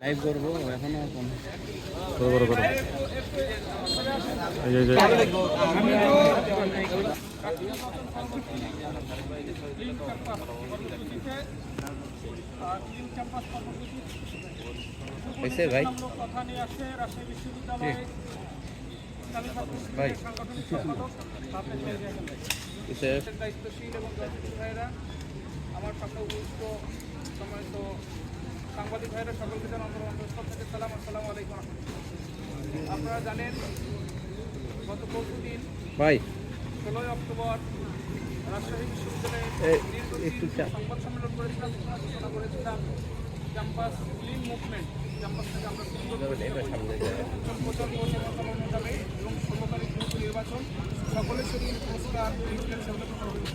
Live করব এখনও করো করো করো। এই যে, এই। ভাই? ভাই। দেশের দায়িত্বশীল এবং আমার সাথে উপস্থিত সাংবাদিক ভাইয়েরা সকলকে আমার অন্তঃস্থল থেকে সালাম আসসালামু আলাইকুম। আপনারা জানেন গত পরশু দিন ভাই। ষোলোই অক্টোবর রাজশাহী বিশ্ববিদ্যালয়ে একটু সংবাদ সম্মেলন করেছিলাম ঘোষণা করেছিলাম। ক্যাম্পাস ক্লিন মুভমেন্ট ক্যাম্পাসটাকে আমরা প্রচার প্রচারণা যাবে এবং দ্রুত নির্বাচন। সকলের শরীর পুরস্কার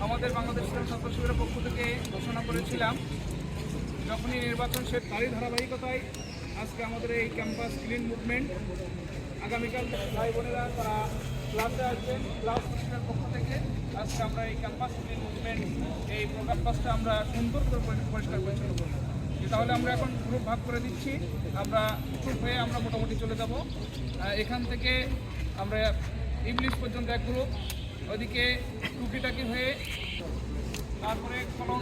আমাদের বাংলাদেশ ছাত্র শিবিরের পক্ষ থেকে ঘোষণা করেছিলাম যখনই নির্বাচন সে তারই ধারাবাহিকতায় আজকে আমাদের এই ক্যাম্পাস ক্লিন মুভমেন্ট আগামীকাল ভাই বোনেরা তারা ক্লাসে আসবেন ক্লাস মিশনের পক্ষ থেকে আজকে আমরা এই ক্যাম্পাস ক্লিন মুভমেন্ট এই ক্যাম্পাসটা আমরা সুন্দর করে পরিষ্কার পরিচ্ছন্ন করব। তাহলে আমরা এখন গ্রুপ ভাগ করে দিচ্ছি, আমরা গ্রুপ হয়ে আমরা মোটামুটি চলে যাব। এখান থেকে আমরা ইংলিশ পর্যন্ত এক গ্রুপ ওদিকে টুকিটাকি হয়ে তারপরে কলম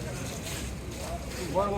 বড়।